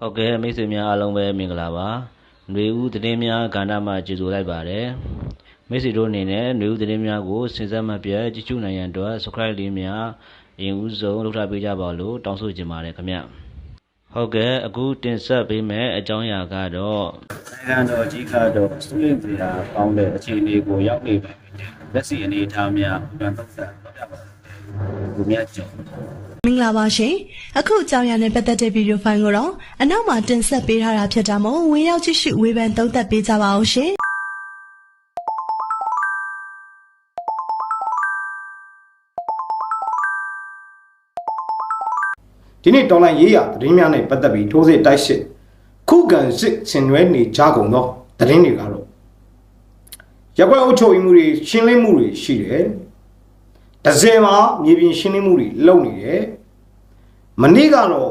ဟုတ်ကဲ့မိတ်ဆွေများအားလုံးပဲမင်္ဂလာပါຫນွေဦးသတင်းများကဏ္ဍမှာကြိုဆိုလိုက်ပါတယ်မိတ်ဆွေတို့အနေနဲ့ຫນွေဦးသတင်းများကိုစဉ်ဆက်မပြတ်ကြည့်ရှုနိုင်ရန်အတွက် subscribe လေးများအရင်ဦးဆုံးလုပ်ထားပေးကြပါလို့တောင်းဆိုချင်ပါတယ်ခင်ဗျဟုတ်ကဲ့အခုတင်ဆက်ပေးမယ့်အကြောင်းအရာကတော့နိုင်ငံတော်ကြီးကတော့စူးလင့်စရာကောင်းတဲ့အခြေအနေကိုရောက်နေပြီလက်စီအနေအထားများပြန်သုံးသပ်တော့ပြပါဘူးဘုရားကျော် မင်္ဂလာပါရှင်အခုအကြောင်းအရာနဲ့ပတ်သက်တဲ့ဗီဒီယိုဖိုင်ကိုတော့အနောက်မှာတင်ဆက်ပေးထားတာဖြစ်တာမို့ဝင်ရောက်ကြည့်ရှုဝေဖန်သုံးသပ်ပေးကြပါအောင်ရှင်ဒီနေ့တော်လိုင်းရေးရသတင်းများနဲ့ပတ်သက်ပြီးထိုးစစ်တိုက်စစ်ခုခံစစ်ဆင်နွှဲနေကြကုန်သောသတင်းတွေကတော့ရက်ွက်အုပ်ချုပ်ရေးမှုတွေရှင်းလင်းမှုတွေရှိတယ်။တစ်စင်မှာမြေပြင်ရှင်းလင်းမှုတွေလုပ်နေတယ်။ မနေ့ကတော့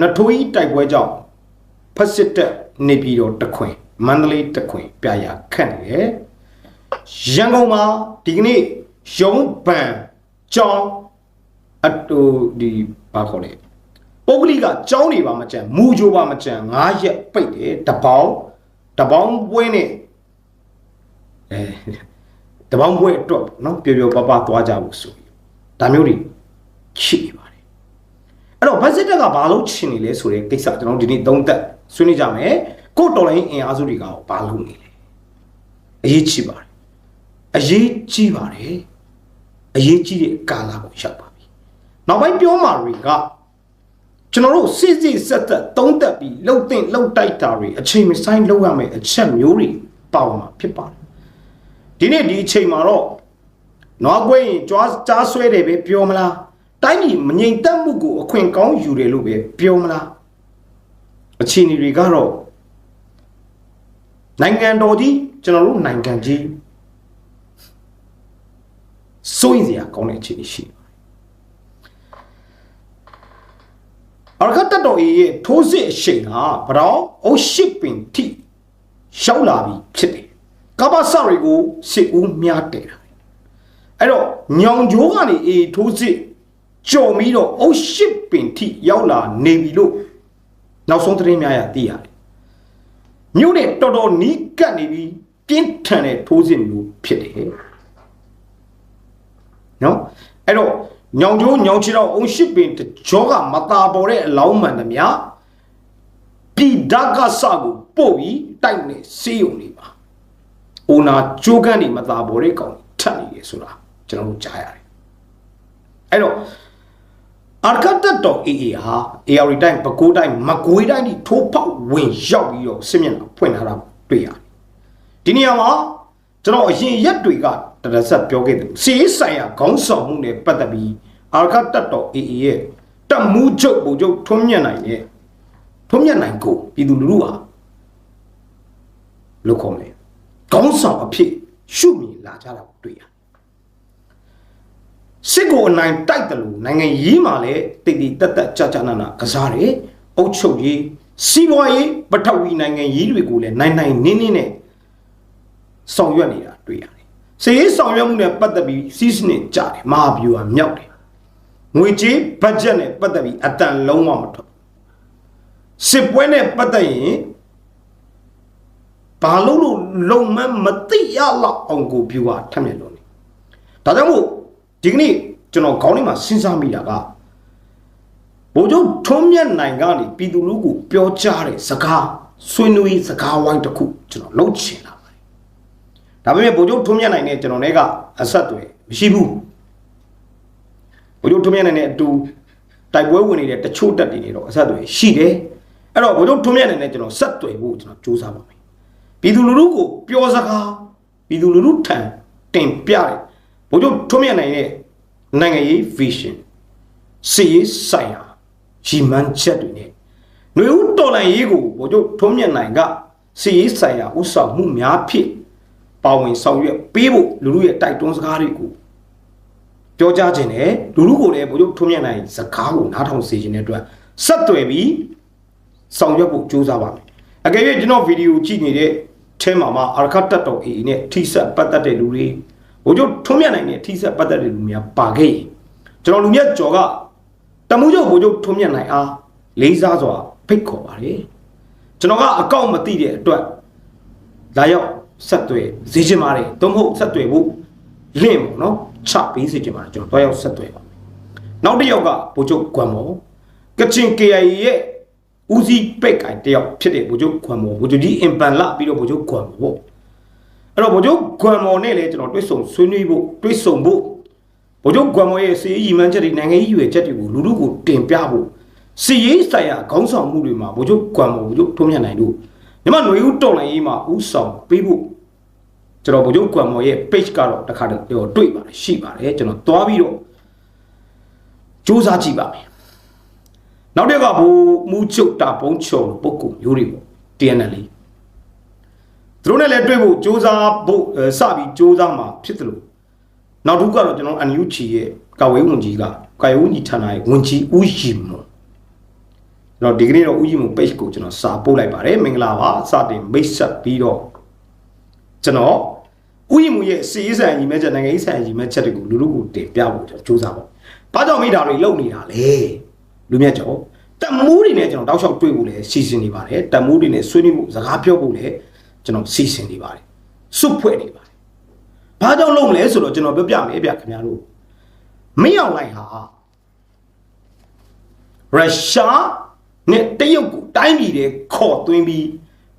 နထိုးကြီးတိုက်ပွဲကြောင့်ဖက်စစ်တပ်နေပြည်တော်တခွင်မန္တလေးတခွင်ပြရခတ်နေတယ်။ရန်ကုန်မှာဒီကနေ့ရုံးပန်ကြောင်းအတူဒီဘာခေါ်လဲပုဂ္ဂလိကကြောင်းနေပါမကြံမူကြိုပါမကြံ9ရက်ပိတ်တယ်တပေါင်းတပေါင်းပွဲနဲ့အဲတပေါင်းပွဲအတွက်ပေါ့နော်ပျော်ပျော်ပါပါသွားကြဖို့ဆိုပြီးဒါမျိုးတွေရှိနေပါတယ် အဲ့တော့ဘတ်စစ်တက်ကဘာလို့ချင်နေလဲဆိုတဲ့ကိစ္စကျွန်တော်ဒီနေ့သုံးသက်ဆွေးနွေးကြမယ်ကိုတော်လိုင်းအင်အားစုတွေကဘာလုပ်နေလဲအရေးကြီးပါတယ်အရေးကြီးပါတယ်အရေးကြီးတဲ့ကာလကိုရောက်ပါပြီနောက်ပိုင်းပြောမှာတွေကကျွန်တော်တို့စစ်စစ်ဆက်သက်သုံးသက်ပြီးလှုပ်တဲ့လှုပ်တိုက်တာတွေအချိန်မဆိုင်လှုပ်ရမယ်အချက်မျိုးတွေပါဝင်မှာဖြစ်ပါတယ်ဒီနေ့ဒီအချိန်မှာတော့နွားကွေးရင်ကြွားကြားဆွဲတယ်ပဲပြောမလား တိုင်းပြည်မငြိမ်သက်မှုကိုအခွင့်ကောင်းယူတယ်လို့ပဲပြောမလားအချိန်တွေကတော့နိုင်ငံတော်ကြီးကျွန်တော်တို့နိုင်ငံကြီးစိုးရင်စရာကောင်းတဲ့အခြေအနေရှိတယ်အရခတ်တတော်ရဲ့ထိုးစစ်အရှိန်ဟာဗရောင်းအုတ်ရှိပင်ထိရောက်လာပြီဖြစ်တယ်ကပ္ပစတွေကိုစစ်ဦးများတယ်တာအဲ့တော့ညောင်ကြိုးကနေအေးထိုးစစ် ကြော်ပြီးတော့အုတ်ရှိပင်ထိရောက်လာနေပြီလို့နောက်ဆုံးသတင်းများရသိရတယ်မြို့နဲ့တော်တော်နီးကပ်နေပြီးပြင်းထန်တဲ့ထိုးစစ်မျိုးဖြစ်တယ်နော်အဲ့တော့ညောင်ကျိုးညောင်ချီတော့အုံရှိပင်တကြောကမตาပေါ်တဲ့အလောင်းမှန်သမျှပြည်ဓာတ်ကစကိုပို့ပြီးတိုက်နေစေးုံနေပါအိုနာကြိုးကန်းနေမตาပေါ်တဲ့ကောင်ထပ်နေတယ်ဆိုတာကျွန်တော်တို့ကြားရတယ်အဲ့တော့ အာကတ်တတော်အေအေဟာ AR တိုင်းပကိုးတိုင်းမကွေးတိုင်းဒီထိုးပေါက်ဝင်ရောက်ပြီးတော့စစ်မျက်နှာဖွင့်ထားတာတွေ့ရတယ်ဒီနေရာမှာကျွန်တော်အရင်ရက်တွေကတရဆက်ပြောခဲ့တယ်စီးဆိုင်ရာခေါင်းဆောင်မှုနဲ့ပတ်သက်ပြီးအာကတ်တတော်အေအေရဲ့တက်မှုချုပ်ပုံချုပ်ထွန်းမြတ်နိုင်ရဲ့ထွန်းမြတ်နိုင်ကိုပြည်သူလူထုဟာလို့ခေါ်မယ်ခေါင်းဆောင်အဖြစ်ရှုမြင်လာကြတာကိုတွေ့ရတယ် စစ်ကိုအနိုင်တိုက်တယ်လို့နိုင်ငံရေးမှာလည်းတိတ်တိတ်တက်တက်ကြကြနာနာကစားတယ်အုပ်ချုပ်ရေးစီးပွားရေးပထဝီနိုင်ငံရေးတွေကိုလည်းနိုင်နိုင်နင်းနင်းနဲ့ဆောင်ရွက်နေတာတွေ့ရတယ်စီးရေးဆောင်ရွက်မှုနဲ့ပတ်သက်ပြီးစီးစနစ်ကြတယ်မဟာဗျူဟာမြောက်တယ်ငွေကြေးဘတ်ဂျက်နဲ့ပတ်သက်ပြီးအတန်လုံးဝမထွက်စစ်ပွဲနဲ့ပတ်သက်ရင်ဘာလို့လို့လုံမမသိရလောက်အောင်ကိုပြူဟာထက်မြက်လို့နေဒါကြောင့်မို့ ဒီကနေ့ကျွန်တော်ခေါင်းထဲမှာစဉ်းစားမိတာကဘိုလ်ချုပ်ထုံးမြတ်နိုင်ကနေပြည်သူလူထုကိုပြောကြားတဲ့စကားဆွေးနွေးစကားဝိုင်းတစ်ခုကျွန်တော်လုပ်ချင်လာပါတယ်ဒါပေမဲ့ဗိုလ်ချုပ်ထုံးမြတ်နိုင်နဲ့ကျွန်တော်လည်းကအဆက်အသွယ်မရှိဘူးဗိုလ်ချုပ်ထုံးမြတ်နိုင်နဲ့အတူတိုက်ပွဲဝင်နေတဲ့တချို့တက်တွေနေတော့အဆက်အသွယ်ရှိတယ်အဲ့တော့ဗိုလ်ချုပ်ထုံးမြတ်နိုင်နဲ့ကျွန်တော်ဆက်သွယ်ဖို့ကျွန်တော်စူးစမ်းပါမယ်ပြည်သူလူထုကိုပြောစကားပြည်သူလူထုထံတင်ပြတ ယ်ဗိုလ်ချုပ်ထုံးမြတ်နိုင်ရဲ့နိုင်ငံရေး vision စီရေးဆိုင်ရာရီမန်းချက်တွေနဲ့ຫນွေဦးတော်လန်ရေးကိုဗိုလ်ချုပ်ထုံးမြတ်နိုင်ကစီရေးဆိုင်ရာဥဆောင်မှုများဖြစ်ပါဝင်ဆောင်ရွက်ပေးဖို့လူလူရဲ့တိုက်တွန်းစကားတွေကိုပြောကြားခြင်းနဲ့လူလူကိုလည်းဗိုလ်ချုပ်ထုံးမြတ်နိုင်စကားကိုနားထောင်စေခြင်းတဲ့အတွက်ဆက်သွယ်ပြီးဆောင်ရွက်ဖို့ကြိုးစားပါမယ်အကယ်၍ကျွန်တော်ဗီဒီယိုကြည့်နေတဲ့ထဲမှာမှအာရခတ်တက်တော်အေနဲ့ထိဆက်ပတ်သက်တဲ့လူတွေ ဘိုလ်ချုပ်ထုံးမြတ်နိုင်တဲ့ထိဆက်ပတ်သက်တဲ့လူများပါခဲ့ရင်ကျွန်တော်လူမြတ်ကျော်ကတမှုချုပ်ဘိုလ်ချုပ်ထုံးမြတ်နိုင်အားလေးစားစွာဖိတ်ခေါ်ပါတယ်ကျွန်တော်ကအကောင့်မသိတဲ့အတွက်လာရောက်ဆက်သွယ်ဈေးချင်ပါတယ်သို့မဟုတ်ဆက်သွယ်ဖို့လင့်ပေါ့နော်ချပေးစေချင်ပါတယ်ကျွန်တော်တွားရောက်ဆက်သွယ်ပါမယ်နောက်တစ်ယောက်ကဗိုလ်ချုပ်ကွမ်မောကချင် KIA ရဲ့ဦးစီးပိတ်ကိုင်တယောက်ဖြစ်တဲ့ဗိုလ်ချုပ်ကွမ်မောဗိုလ်ချုပ်ကြီးအင်ပန်လာပြီးတော့ဗိုလ်ချုပ်ကွမ်မောပေါ့ အဲ့တော့ဗိုလ်ချုပ်ကွမ်မောနဲ့လည်းကျွန်တော်တွေ့ဆုံဆွေးနွေးဖို့တွေ့ဆုံဖို့ဗိုလ်ချုပ်ကွမ်မောရဲ့စီးရီမန်းချက်တွေနိုင်ငံရေးရွယ်ချက်တွေကိုလူလူကိုတင်ပြဖို့စီရေးဆိုင်ရာခေါင်းဆောင်မှုတွေမှာဗိုလ်ချုပ်ကွမ်မောဗိုလ်ချုပ်ထုံးမြတ်နိုင်တို့မြမຫນွေဦးတော်လိုင်းရေးမှာဥဆောင်ပေးဖို့ကျွန်တော်ဗိုလ်ချုပ်ကွမ်မောရဲ့ page ကတော့တစ်ခါတည်းတွေ့ပါတယ်ရှိပါတယ်ကျွန်တော်တွားပြီးတော့စူးစမ်းကြည့်ပါမယ်နောက်တစ်ခါဘူမူချုပ်တာပုံးချုံပုတ်ကူမျိုးတွေပေါ့ TNL လေး သူတို့နဲ့လည်းတွေ့ဖို့စူးစမ်းဖို့စပြီးစူးစမ်းမှာဖြစ်တယ်လို့နောက်တစ်ခုကတော့ကျွန်တော် NUG ရဲ့ကာဝေးဝန်ကြီးကကာဝေးဝန်ကြီးဌာနရဲ့ဝန်ကြီးဦးရီမွန်ကျွန်တော်ဒီကနေ့တော့ဦးရီမွန် page ကိုကျွန်တော်စာပို့လိုက်ပါတယ်မင်္ဂလာပါစတင်မိတ်ဆက်ပြီးတော့ကျွန်တော်ဥယျာဉ်မူရဲ့စီးစံညီမဲချက်နိုင်ငံရေးဆိုင်ညီမဲချက်တွေကိုလူလူကိုတင်ပြဖို့ကျွန်တော်စူးစမ်းပါ။ဘာကြောင့်မိတာတွေလုံနေတာလဲ။လူမြတ်ကျော်တက်မူးတွေနဲ့ကျွန်တော်တောက်လျှောက်တွေ့ဖို့လည်းစီစဉ်နေပါတယ်။တက်မူးတွေနဲ့ဆွေးနွေးဖို့စကားပြောဖို့လည်း ကျွန်တော်စီစဉ်နေပါတယ်။စွတ်ဖွဲ့နေပါတယ်။ဘာကြောင့်လုံမလဲဆိုတော့ကျွန်တော်ပြောပြမယ်ဗျခင်ဗျားတို့။မင်းအောင်လိုက်ဟာရုရှားနဲ့တရုတ်ကိုတိုင်းပြည်တွေခေါ်သွင်းပြီး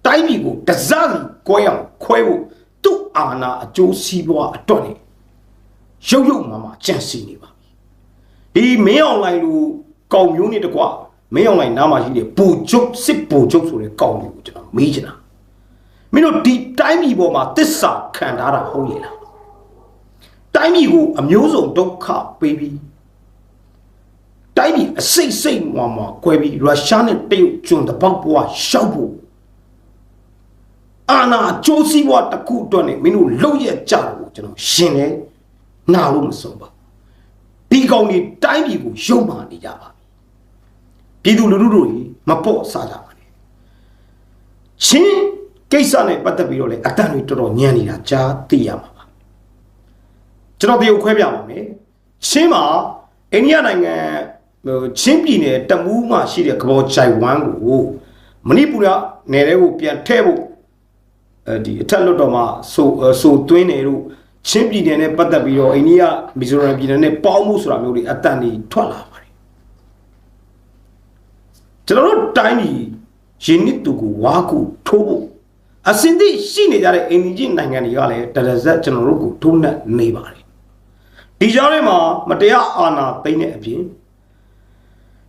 တိုင်းပြည်ကိုတစားစီကွဲအောင်ခွဲဖို့သူ့အာဏာအကျိုးစီးပွားအတွက်နဲ့ရုပ်ရုပ်မာမာကြံစီနေပါပြီဒီမင်းအောင်လိုင်းလူကောင်မျိုးနဲ့တကွမင်းအောင်လိုင်းနားမှာရှိတဲ့ပူကျုပ်စစ်ပူကျုပ်ဆိုတဲ့ကောင်လေးကိုကျွန်တော်မေးချင်တာ မင်းတို့ဒီတိုင်းပြည်ပေါ်မှာတစ္ဆာခံထားတာဟုတ်ရဲ့လားတိုင်းပြည်ကိုအမျိုးစုံဒုက္ခပေးပြီးတိုင်းပြည်အစိတ်စိတ်မွာမွာကွဲပြီးရုရှားနဲ့တရုတ်ကျွန်းတပေါက်ပွားရှောက်ဖို့အာနာကြိုးစည်းဘွားတစ်ခုအတွက်နဲ့မင်းတို့လုံရကြတယ်ကိုကျွန်တော်ရှင်းတယ်နာလို့မဆုံးပါဒီကောင်တွေတိုင်းပြည်ကိုယုံမာနေကြပါပြီပြည်သူလူထုတို့ကြီးမပေါ့စားကြပါနဲ့ချင်း ကိစ္စနဲ့ပတ်သက်ပြီးတော့လေအတန်တွေတော်တော်ညံနေတာကြားသိရမှာပါကျွန်တော်တရုတ်ခွဲပြပါမယ်ချင်းမှာအိန္ဒိယနိုင်ငံချင်းပြည်နယ်တမူးမှာရှိတဲ့ကဘောချိုင်ဝမ်ကိုမဏိပူရနယ်တွေကိုပြန်ထည့်ဖို့အဲဒီအထက်လွတ်တော်မှာဆိုဆိုသွင်းတယ်လို့ချင်းပြည်နယ်နဲ့ပတ်သက်ပြီးတော့အိန္ဒိယမီဇိုရမ်ပြည်နယ်နဲ့ပေါင်းမှုဆိုတာမျိုးတွေအတန်တွေထွက်လာပါတယ်ကျွန်တော်တို့တိုင်းပြည်ရင်းနှစ်သူကိုဝါကူထိုးဖို့ အစင်သည့်ရှိနေကြတဲ့အိန္ဒိယနိုင်ငံတွေကလည်းတရဇက်ကျွန်တော်တို့ကိုထိုးနှက်နေပါတယ်ဒီကြားထဲမှာမတရားအာဏာသိမ်းတဲ့အပြင်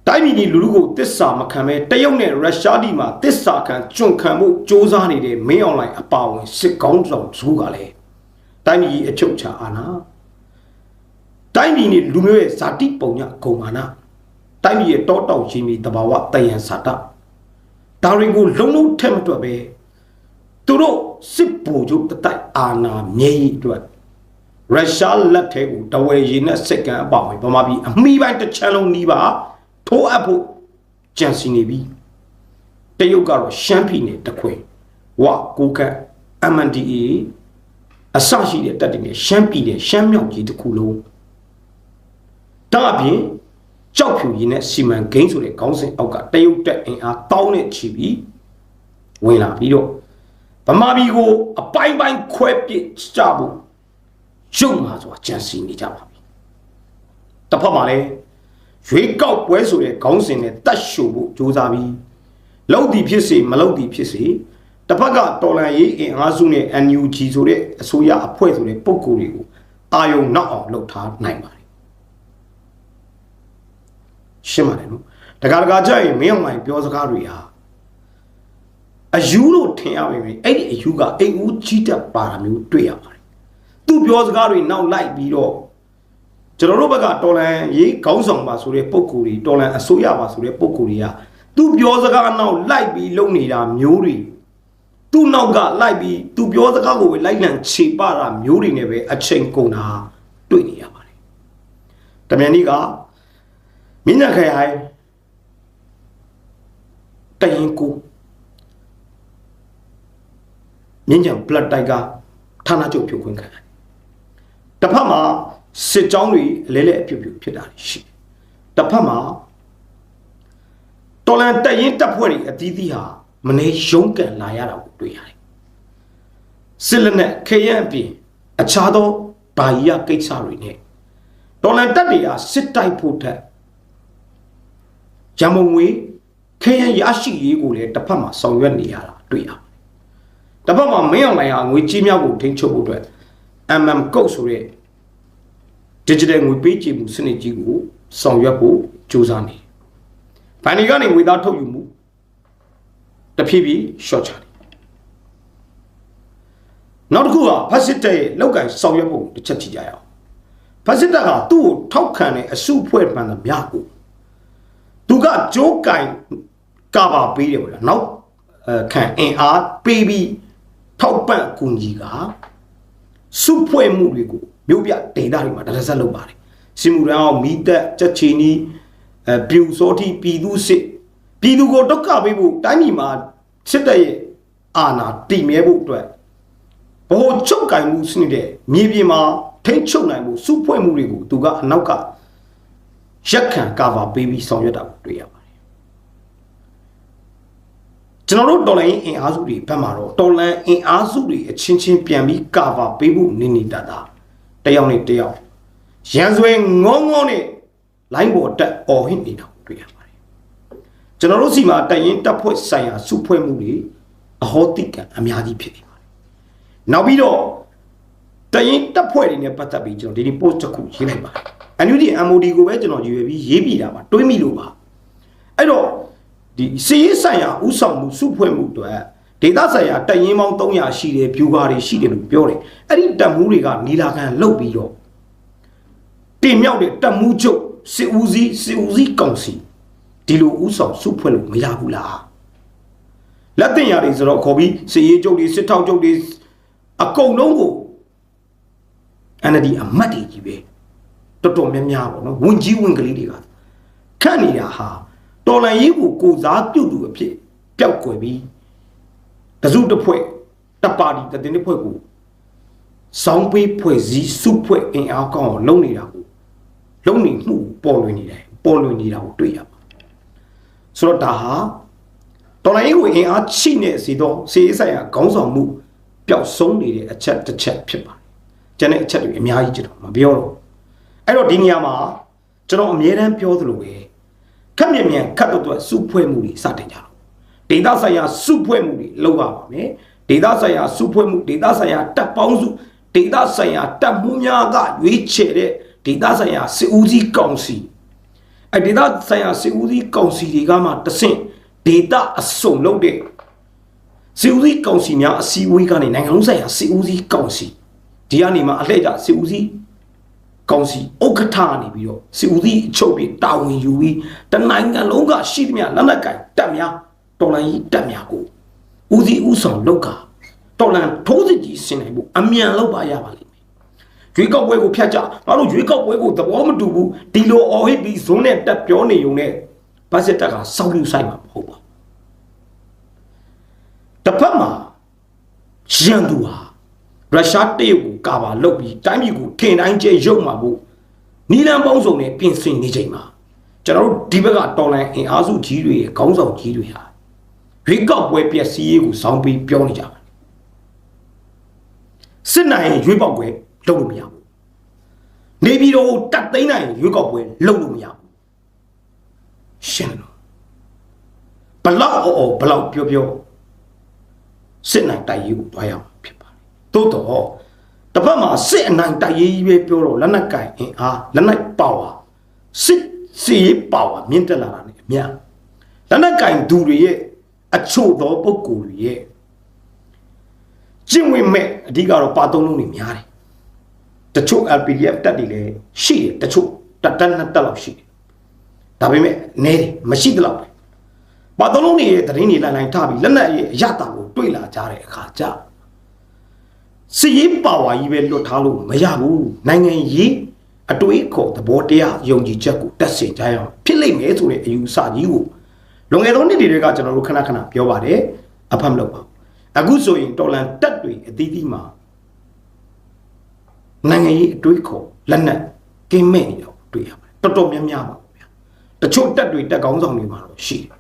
တိုင်းပြည်လူလူကိုတစ္ဆာမခံပဲတရုတ်နဲ့ရုရှားဒီမှာတစ္ဆာခံကျွန့်ခံမှုစ조사နေတဲ့မင်းအွန်လိုင်းအပါဝင်စစ်ကောင်းဆောင်စုကလည်းတိုင်းပြည်အချုပ်ချာအာဏာတိုင်းပြည်နဲ့လူမျိုးရဲ့ဇာတိပုံညဂုံမာနတိုင်းပြည်ရဲ့တောတောက်ချင်းပြီးတဘာဝတယံဇာတဒါတွေကိုလုံးလုံးထက်မတွက်ပဲ သူတို့စစ်ဗိုလ်ချုပ်တတိုက်အာဏာမြဲရေးအတွက်ရုရှားလက်ထဲကိုတဝယ်ရည်နဲ့စစ်ကန်အပါဝင်ဗမာပြည်အမိပိုင်းတစ်ချမ်းလုံးနီးပါထိုးအပ်ဖို့ကြံစီနေပြီတရုတ်ကတော့ရှမ်းပြည်နယ်တခွင်ဝကိုကတ် MNDA အစရှိတဲ့တပ်တွေနဲ့ရှမ်းပြည်နယ်ရှမ်းမြောက်ကြီးတစ်ခုလုံးဒါအပြင်ကြောက်ဖြူရည်နဲ့စီမံကိန်းဆိုတဲ့ခေါင်းစဉ်အောက်ကတရုတ်တပ်အင်အားတောင်းနဲ့ချီပြီးဝင်လာပြီးတော့ ဗမာပြည်ကိုအပိုင်းပိုင်းခွဲပစ်ကြဖို့ရုံမှာဆိုတာကြံစီနေကြပါပြီတစ်ဖက်မှာလည်းရွေးကောက်ပွဲဆိုတဲ့ခေါင်းစဉ်နဲ့တတ်ရှို့ဖို့ကြိုးစားပြီးလောက်သည်ဖြစ်စေမလောက်သည်ဖြစ်စေတစ်ဖက်ကတော်လန်ရေးအင်အားစုနဲ့ NUG ဆိုတဲ့အစိုးရအဖွဲ့ဆိုတဲ့ပုံကိုယ်တွေကိုအာယုံနောက်အောင်လှုပ်ထားနိုင်ပါတယ်ရှင်းပါတယ်နော်တခါတခါကြရင်မင်းအောင်မိုင်ပြောစကားတွေဟာ အယူလို့ထင်ရပါမယ်အဲ့ဒီအယူကအိမ်ဦးကြီးတက်ပါတာမျိုးတွေ့ရပါတယ်သူပြောစကားတွေနောက်လိုက်ပြီးတော့ကျွန်တော်တို့ဘက်ကတော်လန်ရေးခေါင်းဆောင်ပါဆိုတဲ့ပုံကိုယ်တွေတော်လန်အစိုးရပါဆိုတဲ့ပုံကိုယ်တွေကသူပြောစကားနောက်လိုက်ပြီးလုပ်နေတာမျိုးတွေသူ့နောက်ကလိုက်ပြီးသူပြောစကားကိုပဲလိုက်လံခြေပတာမျိုးတွေနဲ့ပဲအချိန်ကုန်တာတွေ့နေရပါတယ်။တမြန်ကြီးကမြင်းညခရိုင်တရင်ကို မြင်းကြံပလက်တိုက်ကဌာနချုပ်ပြုတ်ခွင့်ခံတယ်။တစ်ဖက်မှာစစ်ကြောင်းတွေအလဲလဲအပြုတ်ပြုတ်ဖြစ်တာရှိတယ်။တစ်ဖက်မှာတတော်လန်တက်ရင်တက်ဖွဲ့တွေအသီးသီးဟာမနေရုံးကန်လာရတာကိုတွေ့ရတယ်စစ်လက်နဲ့ခေရန်အပြင်အခြားသောဘာကြီးရကိစ္စတွေနဲ့တော်လန်တက်တွေကစစ်တိုက်ဖို့ထက်ရမုံငွေခေရန်ရရှိရေးကိုလည်းတစ်ဖက်မှာဆောင်ရွက်နေရတာတွေ့ရတယ် တစ်ဖက်မှာမင်းအောင်လိုင်ဟာငွေကြီးများကိုထိန်းချုပ်ဖို့အတွက် MM ကုတ်ဆိုတဲ့ digital ငွေပေးချေမှုစနစ်ကြီးကိုဆောင်ရွက်ဖို့ကြိုးစားနေတယ်။ဘဏ်တွေကနေငွေသားထုတ်ယူမှုတဖြည်းဖြည်း short ချတယ်။နောက်တစ်ခုကဖက်စစ်တပ်ရဲ့လောက်ကန်ဆောင်ရွက်ဖို့တစ်ချက်ကြည့်ကြရအောင်။ဖက်စစ်တပ်ကသူ့ကိုထောက်ခံတဲ့အစုအဖွဲ့မှန်သမျှကိုသူကကြိုးကင်ကာပါပေးတယ်ပေါ့လား။နောက်အဲခံအင်အားပေးပြီး ထောက်ပံ့ကူညီကစုဖွဲ့မှုတွေကိုမြို့ပြဒေတာတွေမှာတရဆက်လုပ်ပါတယ်စင်မူရန်အောင်မိသက်ချက်ချီနီအဲပြူစောတိပြည်သူစစ်ပြည်သူကိုဒုက္ခပေးဖို့တိုင်းပြည်မှာစစ်တပ်ရဲ့အာဏာတည်မြဲဖို့အတွက်ဘ ਹੁ ချုပ်ကင်မှုစနစ်တဲ့မြေပြင်မှာထိတ်ချုပ်နိုင်မှုစုဖွဲ့မှုတွေကိုသူကအနောက်ကရက်ခံကာဗာပေးပြီးဆောင်ရွက်တာကိုတွေ့ရပါတယ် ကျွန်တော်တို့တော်လိုင်းအင်အားစုတွေဘက်မှာတော့တော်လန်အင်အားစုတွေအချင်းချင်းပြန်ပြီးကာဗာပေးဖို့နေနေတာတာတယောက်နဲ့တယောက်ရန်ဆွဲငုံငုံနဲ့လိုင်းပေါ်တက်អော်ဟစ်နေတာကိုတွေ့ရပါတယ်ကျွန်တော်တို့စီမှာတရင်တက်ဖွဲ့ဆိုင်ရာစုဖွဲ့မှုတွေအဟောတိကံအများကြီးဖြစ်နေပါတယ်နောက်ပြီးတော့တရင်တက်ဖွဲ့တွေနဲ့ပတ်သက်ပြီးကျွန်တော်ဒီနေ့ post တစ်ခုရေးလိုက်ပါတယ်အန်ယူဒီ MOD ကိုပဲကျွန်တော်ရွေပြီးရေးပြတာပါတွေးမိလို့ပါအဲ့တော့ ဒီစီးရေးဆိုင်ရာဥဆောင်မှုစုဖွဲ့မှုတွေဒေသဆိုင်ရာတရင်ပေါင်း300ရှိတယ်ဗျူဟာတွေရှိတယ်လို့ပြောတယ်အဲ့ဒီတက်မှုတွေကနီလာခံလုတ်ပြီးတော့တင်မြောက်တဲ့တက်မှုချုပ်စစ်ဦးစီးစစ်ဦးစီးကောင်စီဒီလိုဥဆောင်စုဖွဲ့လို့မရဘူးလားလက်တင်ရတွေဆိုတော့ခေါ်ပြီးစစ်ရေးချုပ်တွေစစ်ထောက်ချုပ်တွေအကုန်လုံးကို NLD အမတ်တွေကြီးပဲတော်တော်များများပေါ့နော်ဝင်ကြီးဝင်ကလေးတွေကခန့်နေတာဟာ တော်လန်ရေးကိုကိုစားပြုတ်သူအဖြစ်ပျောက်ကွယ်ပြီးတစုတစ်ဖွဲ့တပ်ပါတီတတင်တစ်ဖွဲ့ကိုစောင်းပေးဖွဲ့စည်းစုဖွဲ့အင်အားကောင်းအောင်လုပ်နေတာကိုလုပ်နေမှုပေါ်လွင်နေတယ်ပေါ်လွင်နေတာကိုတွေ့ရပါဆိုတော့ဒါဟာတော်လိုင်းကိုအင်အားချိနေစီတော့စီးဆိုင်ရာခေါင်းဆောင်မှုပျောက်ဆုံးနေတဲ့အချက်တစ်ချက်ဖြစ်ပါတယ်ကျန်တဲ့အချက်တွေအများကြီးကျွန်တော်မပြောတော့အဲ့တော့ဒီနေရာမှာကျွန်တော်အမြဲတမ်းပြောသလိုပဲ ခက်မြင်မြန်ခတ်တော့တော့စုဖွဲ့မှုတွေစတင်ကြတော့ဒေတာဆိုင်ရာစုဖွဲ့မှုတွေလုပ်ရပါမယ်ဒေတာဆိုင်ရာစုဖွဲ့မှုဒေတာဆိုင်ရာတပ်ပေါင်းစုဒေတာဆိုင်ရာတပ်မှုများကရွေးချယ်တဲ့ဒေတာဆိုင်ရာစစ်ဦးစီးကောင်စီအဲဒေတာဆိုင်ရာစစ်ဦးစီးကောင်စီတွေကမှတဆင့်ဒေတာအစုံလုပ်တဲ့စစ်ဦးစီးကောင်စီများအစည်းအဝေးကနေနိုင်ငံလုံးဆိုင်ရာစစ်ဦးစီးကောင်စီဒီကနေမှအလှည့်ကျစစ်ဦးစီး ကောင်စီဥက္ကဋ္ဌနေပြီးတော့စစ်ဦးစီးအချုပ်ပြီးတာဝန်ယူပြီးတနိုင်ငံလုံးကရှိသမျှလက်နက်ကင်တပ်များတော်လန်ကြီးတက်များကိုဦးစီးဦးဆောင်လောက်ကတော်လန်ထိုးစစ်ကြီးဆင်နိုင်ဖို့အမြန်လောက်ပါရပါလိမ့်မယ်ရွေးကောက်ပွဲကိုဖျက်ကြငါတို့ရွေးကောက်ပွဲကိုသဘောမတူဘူးဒီလိုအော်ဟစ်ပြီးဇုံးနဲ့တက်ပြောနေုံနဲ့ဘတ်စစ်တက်ကစောက်ယူဆိုင်မှာမဟုတ်ပါတစ်ဖက်မှာရန်သူဟာရုရှားတရုတ်ကို ကာဗာလုပ်ပြီးတိုင်းပြည်ကိုထင်တိုင်းကျဲရုပ်မှာဖို့နီလန်ပေါင်းစုံနဲ့ပြင်ဆင်နေချိန်မှာကျွန်တော်တို့ဒီဘက်ကတော်လိုင်းအင်အားစုကြီးတွေရဲ့ခေါင်းဆောင်ကြီးတွေဟာရွေးကောက်ပွဲပျက်စီးရေးကိုစောင်းပြီးပြောနေကြပါတယ်စစ်နိုင်ရင်ရွေးကောက်ပွဲလုပ်လို့မရဘူးနေပြည်တော်ကိုတတ်သိမ်းနိုင်ရင်ရွေးကောက်ပွဲလုပ်လို့မရဘူးရှင်းလို့ဘလောက်အော်ဘလောက်ပြောပြောစစ်နိုင်တိုက်ရေးကိုတွားရအောင်ဖြစ်ပါတယ်သို့တော့ တစ်ဖက်မှာစစ်အနိုင်တိုက်ရေးကြီးပဲပြောတော့လက်နက်ကင်အင်အားလက်နက်ပါဝါစစ်စီရေးပါဝါမြင့်တက်လာတာ ਨੇ အများလက်နက်ကင်သူတွေရဲ့အချို့သောပုဂ္ဂိုလ်တွေရဲ့ကျင့်ဝင်မဲ့အဓိကတော့ပါသုံးလုံးတွေများတယ်တချို့ LPDF တက်တွေလည်းရှိတယ်တချို့တက်တက်နှစ်တက်လောက်ရှိတယ်ဒါပေမဲ့နဲတယ်မရှိတလောက်ပဲပါသုံးလုံးတွေရဲ့သတင်းတွေလိုက်လိုက်ထားပြီးလက်နက်ရဲ့အရတာကိုတွေ့လာကြတဲ့အခါကျ စီရေးပါဝါကြီးပဲလွတ်ထားလို့မရဘူးနိုင်ငံရေးအတွေးခေါ်သဘောတရားယုံကြည်ချက်ကိုတက်ဆင်ကြရအောင်ဖြစ်လိမ့်မယ်ဆိုတဲ့အယူဆကြီးကိုလွန်ခဲ့သောနှစ်တွေကကျွန်တော်တို့ခဏခဏပြောပါတယ်အဖတ်မလုပ်ပါဘူးအခုဆိုရင်တော်လန်တက်တွေအသီးသီးမှာနိုင်ငံရေးအတွေးခေါ်လက်နက်ကင်းမဲ့နေတော့တွေ့ရပါတယ်တော်တော်များများပါဗျာတချို့တက်တွေတက်ကောင်းဆောင်တွေမှာတော့ရှိတယ်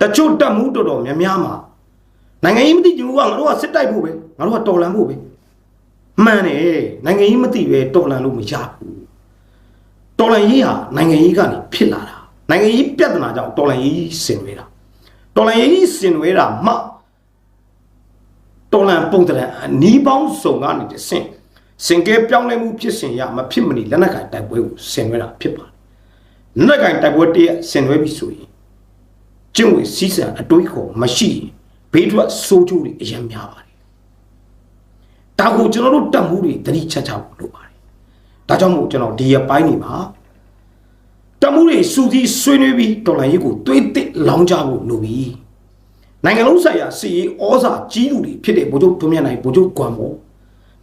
တချို့တက်မှုတော်တော်များများမှာနိုင်ငံရေးမသိကြဘူးကငါတို့ကစစ်တိုက်ဖို့ပဲ ငါတို့ကတော်လှန်ဖို့ပဲမှန်တယ်နိုင်ငံရေးမသိပဲတော်လှန်လို့မရဘူးတော်လှန်ရေးဟာနိုင်ငံရေးကနေဖြစ်လာတာနိုင်ငံရေးပြဿနာကြောင့်တော်လှန်ရေးဆင်နွှဲတာတော်လှန်ရေးဆင်နွှဲတာမှတော်လှန်ပုံတရံအနီးပေါင်းစုံကနေတဆင့်စင်ကဲပြောင်းလဲမှုဖြစ်စဉ်ရမဖြစ်မနေလက်နက်ကင်တိုက်ပွဲကိုဆင်နွှဲတာဖြစ်ပါတယ်လက်နက်ကင်တိုက်ပွဲတည်းဆင်နွှဲပြီဆိုရင်ကျင့်ဝတ်စည်းစံအတွေးခေါ်မရှိရင်ဘေးထွက်စိုးကျိုးတွေအများများပါတယ် ဒါကိုကျွန်တော်တို့တတ်မှုတွေတတိချက်ချဖို့လိုပါတယ်ဒါကြောင့်မို့ကျွန်တော်ဒီရပိုင်းနေမှာတတ်မှုတွေစူးစီးဆွေးနွေးပြီးတော်လိုင်းရေးကိုတွေးတစ်လောင်းကြဖို့လိုပြီနိုင်ငံလုံးဆိုင်ရာစီရေးဩဇာကြီးသူတွေဖြစ်တဲ့ဗိုလ်ချုပ်ထွန်းမြတ်နိုင်ဗိုလ်ချုပ်ကွမ်ပေါ်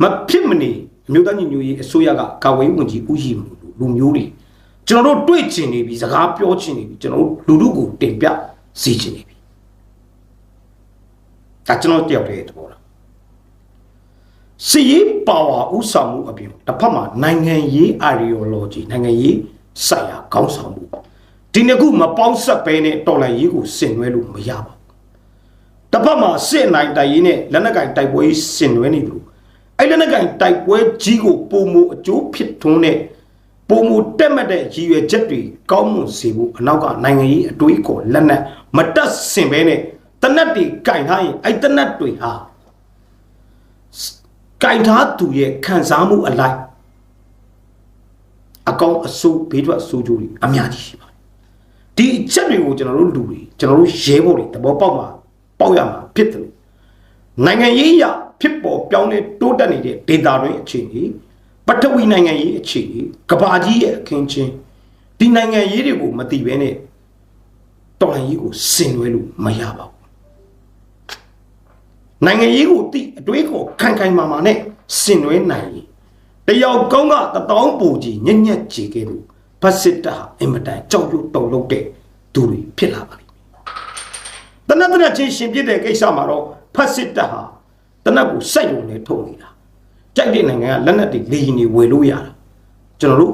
မဖြစ်မနေအမျိုးသားညီညွတ်ရေးအစိုးရကကာဝေးဝင်ကြီးဦးရှိမှုလူမျိုးတွေကျွန်တော်တို့တွေ့ချင်နေပြီစကားပြောချင်နေပြီကျွန်တော်တို့လူလူကိုတင်ပြစီချင်နေပြီဒါကျွန်တော်တယောက်တည်းသဘောလား စီရေးပါဝါဥဆောင်မှုအပြင်တစ်ဖက်မှာနိုင်ငံရေး ideology နိုင်ငံရေးဆိုင်ရာခေါင်းဆောင်မှုဒီနှစ်ခုမပေါင်းဆက်ပဲနဲ့တော်လှန်ရေးကိုဆင်နွှဲလို့မရပါဘူးတစ်ဖက်မှာစစ်နိုင်တိုက်ရေးနဲ့လက်နက်ကင်တိုက်ပွဲဆင်နွှဲနေတယ်လို့အဲ့လက်နက်ကင်တိုက်ပွဲကြီးကိုပုံမအကျိုးဖြစ်ထွန်းတဲ့ပုံမတက်မှတ်တဲ့ရည်ရွယ်ချက်တွေကောင်းမွန်စေဖို့အနောက်ကနိုင်ငံရေးအတွေးခေါ်လက်နက်မတက်ဆင်ပဲနဲ့တနတ်တွေကင်ထားရင်အဲ့တနတ်တွေဟာ ကင်ထားသူရဲ့ခံစားမှုအလိုက်အကောင်အဆိုးဘေးထွက်ဆိုးကျိုးတွေအများကြီးရှိပါတယ်ဒီအချက်တွေကိုကျွန်တော်တို့လူတွေကျွန်တော်တို့ရဲဘော်တွေတဘောပေါက်မှာပေါက်ရမှာဖြစ်တယ်နိုင်ငံရေးအရဖြစ်ပေါ်ပြောင်းလဲတိုးတက်နေတဲ့ဒေတာတွင်အခြေအနေပထဝီနိုင်ငံရေးအခြေအနေကဘာကြီးရဲ့အခင်းချင်းဒီနိုင်ငံရေးတွေကိုမသိဘဲနဲ့တော်လှန်ရေးကိုဆင်နွှဲလို့မရပါဘူး နိုင်ငံရေးကိုတိအတွေးကိုခိုင်ခိုင်မာမာနဲ့ဆင်နွှဲနိုင်ရင်တယောက်ကောင်းကတတောင်းပူကြီးညက်ညက်ကြည်ခဲ့လို့ဖတ်စစ်တာအင်မတန်ကြောက်ရွံ့တုန်လှုပ်တဲ့သူတွေဖြစ်လာပါလိမ့်မယ်တနတ်တနတ်ချင်းရှင်ပြတဲ့ကိစ္စမှာတော့ဖတ်စစ်တာဟာတနတ်ကိုစိုက်ုံနဲ့ထုံနေတာကြိုက်တဲ့နိုင်ငံကလက်နက်တွေလေရင်တွေဝယ်လို့ရတာကျွန်တော်တို့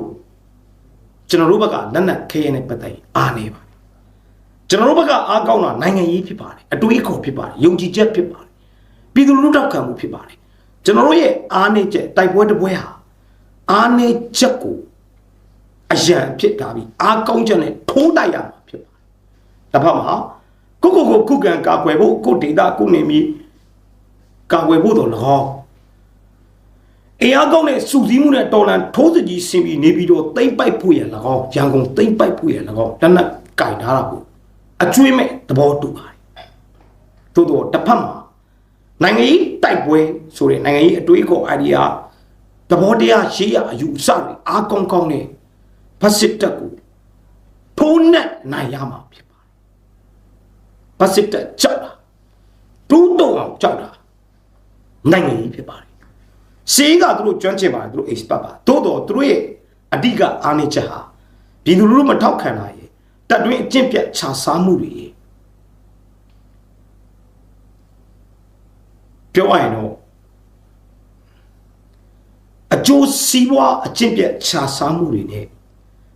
ကျွန်တော်တို့ဘက်ကလက်နက်ခဲရတဲ့ပတ်သက်အားနေပါကျွန်တော်တို့ဘက်ကအားကောင်းတာနိုင်ငံရေးဖြစ်ပါတယ်အတွေးခေါ်ဖြစ်ပါတယ်ယုံကြည်ချက်ဖြစ်ပါတယ် ပြည်သူလူထုထောက်ခံမှုဖြစ်ပါတယ်ကျွန်တော်တို့ရဲ့အားနေချက်တိုက်ပွဲတစ်ပွဲဟာအားနေချက်ကိုအရန်ဖြစ်တာပြီးအားကောင်းချက်နဲ့ထိုးတိုက်ရမှာဖြစ်ပါတယ်တစ်ဖက်မှာကိုကိုကိုခုခံကာကွယ်ဖို့ကိုဒေတာကိုနေမီကာကွယ်ဖို့တော့၎င်းအင်အားကောင်းတဲ့စုစည်းမှုနဲ့တော်လန်ထိုးစကြီးဆင်ပြီးနေပြီးတော့တိမ့်ပိုက်ဖို့ရ၎င်းရန်ကုန်တိမ့်ပိုက်ဖို့ရ၎င်းတနက်ကင်ထားတာကိုအကျွေးမဲ့သဘောတူပါတယ်သို့တော့တစ်ဖက်မှာ နိုင်ငံရေးတိုက်ပွဲဆိုတဲ့နိုင်ငံရေးအတွေးခေါ် idea သဘောတရားရှိရအယူအဆတွေအားကောင်းကောင်းနဲ့ဖက်စစ်တပ်ကိုထိုးနှက်နိုင်ရမှာဖြစ်ပါတယ်ဖက်စစ်တပ်ကြောက်တာတူးတော့အောင်ကြောက်တာနိုင်ငံရေးဖြစ်ပါတယ်စီးကသူတို့ကျွမ်းကျင်ပါတယ်သူတို့ expert ပါသို့တော့သူတို့ရဲ့အဓိကအားနည်းချက်ဟာပြည်သူလူထုမထောက်ခံတာရဲ့တပ်တွင်းအကျင့်ပြတ်ခြားစားမှုတွေရဲ့ ပြောရရင်တော့အကျိုးစီးပွားအကျင့်ပြတ်ခြားစားမှုတွေနဲ့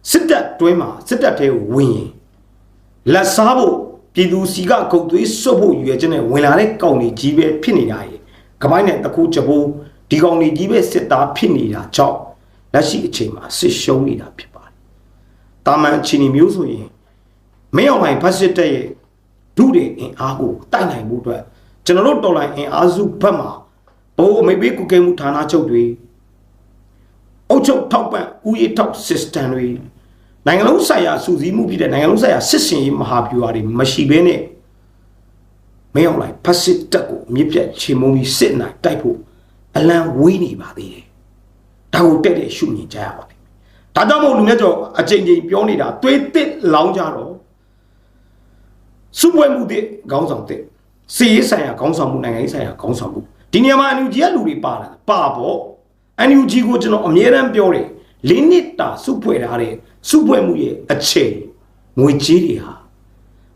စစ်တပ်တွင်းမှာစစ်တပ်ထဲကိုဝင်ရင်လက်စားဖို့ပြည်သူစီကကုတ်သွေးစွတ်ဖို့ရွယ်ချက်နဲ့ဝင်လာတဲ့ကောင်တွေကြီးပဲဖြစ်နေတာရဲ့ကပိုင်းနဲ့တကူချပိုးဒီကောင်တွေကြီးပဲစစ်သားဖြစ်နေတာကြောင့်လက်ရှိအချိန်မှာစစ်ရှုံးနေတာဖြစ်ပါတယ်။တာမန်အခြေအနေမျိုးဆိုရင်မင်းအောင်လှိုင်ဖက်စစ်တပ်ရဲ့ဒုတွေအင်အားကိုတိုက်နိုင်မှုအတွက် ကျွန်တော်တို့တော်လိုင်းအင်အားစုဘက်မှာဘိုးအမေပေးကုကဲမှုဌာနချုပ်တွေအုပ်ချုပ်ထောက်ပံ့ဥယျာဉ်ထောက် system တွေနိုင်ငံလုံးဆိုင်ရာစုစည်းမှုဖြစ်တဲ့နိုင်ငံလုံးဆိုင်ရာစစ်စင်ရေးမဟာဗျူဟာတွေမရှိဘဲနဲ့မင်းအောင်လိုက်ဖက်စစ်တပ်ကိုမြစ်ပြတ်ချေမုံပြီးစစ်နိုင်တိုက်ဖို့အလံဝေးနေပါသေးတယ်။ဒါကိုတက်တဲ့ရှုမြင်ကြရပါလိမ့်မယ်။ဒါကြောင့်မို့လူမျိုးကျော်အချိန်ချင်းပြောနေတာတွေးတစ်လောင်းကြတော့စုပွဲမှုတဲ့ခေါင်းဆောင်တဲ့ စီရေးဆိုင်ရာခေါင်းဆောင်မှုနိုင်ငံရေးဆိုင်ရာခေါင်းဆောင်မှုဒီနေရာမှာအန်ယူဂျီကလူတွေပါလာပါပေါ့အန်ယူဂျီကိုကျွန်တော်အမြဲတမ်းပြောတယ်လေးနှစ်တာစုဖွဲ့ထားတဲ့စုဖွဲ့မှုရဲ့အချိန်ငွေကြေးတွေဟာ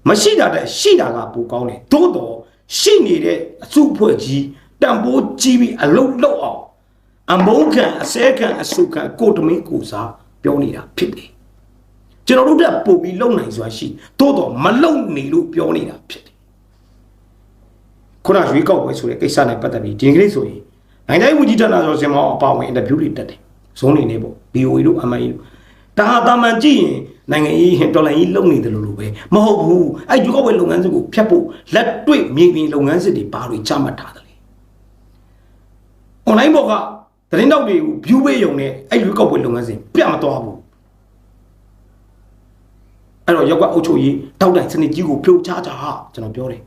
မရှိတာတဲ့ရှိတာကပိုကောင်းတယ်သို့တော့ရှိနေတဲ့အစုဖွဲ့ကြီးတန်ဖိုးကြီးပြီးအလုတ်လောက်အောင်အမုန်းခံအစဲခံအဆုခံကိုတမင်းကိုစားပြောနေတာဖြစ်တယ်ကျွန်တော်တို့တက်ပို့ပြီးလုံနိုင်စွာရှိသို့တော့မလုံနေလို့ပြောနေတာဖြစ်တယ် ခုနရွေးကောက်ပွဲဆိုတဲ့ကိစ္စနဲ့ပတ်သက်ပြီးဒီကနေ့ဆိုရင်နိုင်ငံရေးဝန်ကြီးဌာနဆိုစင်မောအပါဝင်အင်တာဗျူးတွေတက်တယ်ဇုံးနေနေပေါ့ BOA တို့ MI တို့ဒါဟာတာမန်ကြည့်ရင်နိုင်ငံရေးဟင်တော်လိုင်းကြီးလုံနေတယ်လို့လို့ပဲမဟုတ်ဘူးအဲ့ရွေးကောက်ပွဲလုပ်ငန်းစစ်ကိုဖျက်ဖို့လက်တွေ့မြေပြင်လုပ်ငန်းစစ်တွေဘာတွေချမှတ်ထားတယ်လဲ online ဘောကသတင်းတောက်တွေကို view ပေးရုံနဲ့အဲ့ရွေးကောက်ပွဲလုပ်ငန်းစဉ်ပြတ်မသွားဘူးအဲ့တော့ရောက်ကအုပ်ချုပ်ရေးတောက်တိုင်စနစ်ကြီးကိုဖြိုချကြဟာကျွန်တော်ပြောတယ်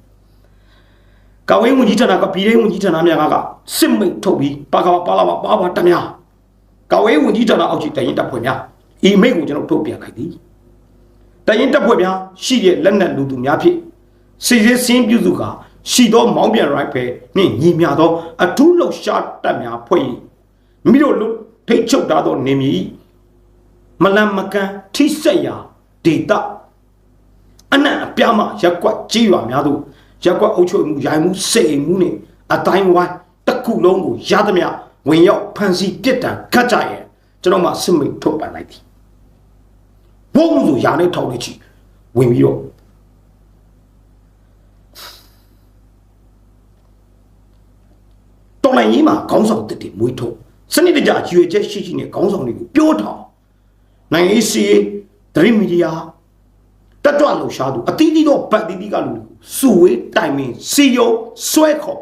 ကာဝေးဝန်ကြီးဌာနကပြည်ထောင်ဝန်ကြီးဌာနများကစစ်မိတ်ထုတ်ပြီးပါကပါပါလာပါပါပါတများကာဝေးဝန်ကြီးဌာနအောက်ခြေတရင်တပ်ဖွဲ့များဤမိတ်ကိုကျွန်တော်ထုတ်ပြန်လိုက်သည်တရင်တပ်ဖွဲ့များရှိတဲ့လက်နက်လူသူများဖြင့်စီစစ်စင်းပြုစုကရှိသောမောင်းပြန်ရိုက်ဖယ်နှင့်ညီမြသောအထူးလှုပ်ရှားတပ်များဖွဲ့၏မိတို့လူထိတ်ချုပ်ထားသောနေမည်မလန်မကန်ထိဆက်ရာဒေတာအနံ့အပြားမှရက်ကွက်ကြီးရွာများသို့ ရက်ကွက်အုပ်ချုပ်မှုရိုင်မှုစိတ်အိမ်မှုနဲ့အတိုင်းဝိုင်းတစ်ခုလုံးကိုရသမျှဝင်ရောက်ဖန်ဆီးပြစ်ဒဏ်ခတ်ကြရဲ့ကျွန်တော်မှစစ်မိတ်ထုတ်ပန်လိုက်သည်ဘုံဆိုရာနဲ့ထောက်နေချီဝင်ပြီးတော့တော်လိုင်းကြီးမှာခေါင်းဆောင်တစ်တွေမွေးထုတ်စနစ်တကျရွေချက်ရှိရှိနဲ့ခေါင်းဆောင်တွေကိုပြောထောင်နိုင်ငံရေးစီးဒရီမီဒီယာတက်ကြွလှူရှားသူအတီးတီးတော့ဗတ်တီးတီးကလူ စုဝေးတိုင်ပင်စီယုံဆွဲခေါ်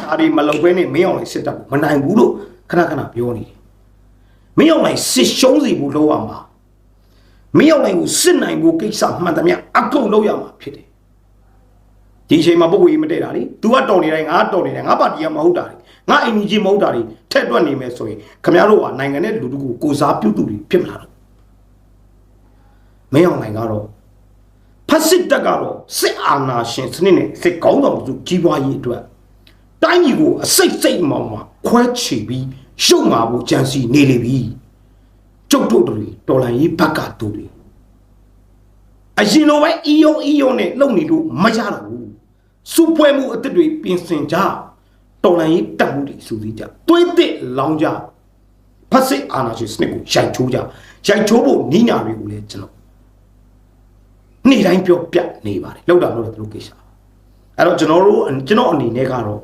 ဒါဒီမလုံခွဲနဲ့မင်းအောင်လိုက်စစ်တပ်ကိုမနိုင်ဘူးလို့ခဏခဏပြောနေတယ်မင်းအောင်လိုက်စစ်ရှုံးစီဘူးလို့ရမှာမင်းအောင်လိုက်ကိုစစ်နိုင်ဖို့ကိစ္စမှန်သမျှအကုန်လုပ်ရမှာဖြစ်တယ်ဒီအချိန်မှာပုဂ္ဂိုလ်ကြီးမတည့်တာလေ तू ကတော်နေတိုင်းငါတော်နေတိုင်းငါပါတီကမဟုတ်တာလေငါအင်ဂျီကြီးမဟုတ်တာလေထက်တွက်နေမယ်ဆိုရင်ခမရတို့ကနိုင်ငံနဲ့လူတို့ကိုကိုစားပြုတ်သူတွေဖြစ်မလာတော့မင်းအောင်နိုင်ကတော့ ဖက်စစ်တက်ကတော့စစ်အာဏာရှင်စနစ်နဲ့စစ်ကောင်းဆောင်စုကြီးပွားရေးအတွက်တိုင်းပြည်ကိုအစိတ်စိတ်မောင်မှာခွဲချီပြီးရှုံမာဖို့ကြံစီနေလေပြီကျုပ်တို့တွေတော်လန်ရေးဘက်ကတူတွေအရင်လိုပဲအီယုံအီယုံနဲ့လုံနေလို့မရတော့ဘူးစုပွဲမှုအစ်စ်တွေပြင်ဆင်ကြတော်လန်ရေးတက်မှုတွေစူးစီးကြတွေးတဲ့လောင်းကြဖက်စစ်အာဏာရှင်စနစ်ကိုရိုက်ချိုးကြရိုက်ချိုးဖို့နီးညာတွေကိုလည်းကျွန်တော် နေ့တိုင်းပြောပြနေပါတယ်လောက်တာလို့လည်းသူတို့ကိစ္စအဲ့တော့ကျွန်တော်တို့ကျွန်တော်အနေနဲ့ကတော့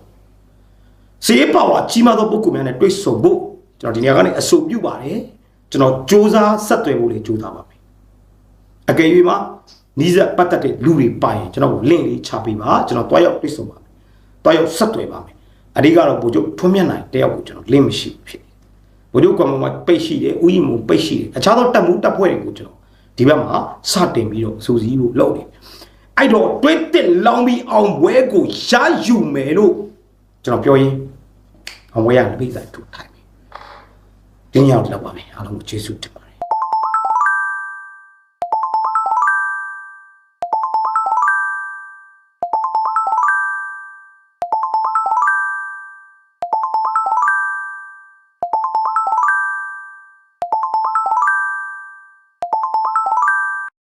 စေးပါဝါကြီးမားသောပုဂ္ဂိုလ်များနဲ့တွေ့ဆုံဖို့ကျွန်တော်ဒီနေရာကနေအဆိုပြုပါတယ်ကျွန်တော်စ조사ဆက်သွယ်ဖို့လေစ조사ပါမယ်အကယ်၍မှနီးစပ်ပတ်သက်တဲ့လူတွေပါရင်ကျွန်တော်ကို link လေးချပေးပါကျွန်တော်တွားရောက်တွေ့ဆုံပါမယ်တွားရောက်ဆက်သွယ်ပါမယ်အဓိကတော့ဘိုလ်ချုပ်ထွန်းမြတ်နိုင်တယောက်ကိုကျွန်တော် link မရှိဘူးဖြစ်တယ်ဘိုလ်ချုပ်ကမ္ဘာမှာပိတ်ရှိတယ်ဥယျာဉ်မပိတ်ရှိတယ်အခြားသောတပ်မှုတပ်ဖွဲ့တွေကိုကျွန်တော် ဒီဘက်မှာစတင်ပြီးတော့စူစီးဖို့လုပ်နေအဲ့တော့တွင်းတစ်လောင်းပြီးအောင်ဘွဲကိုရယူမယ်လို့ကျွန်တော်ပြောရင်းအောင်ဘွဲရပြိဆိုင်ထုတ်ထိုင်ပြီတင်းရောက်တော့ပါမယ်အားလုံးကိုကျေးဇူးတင်ပါ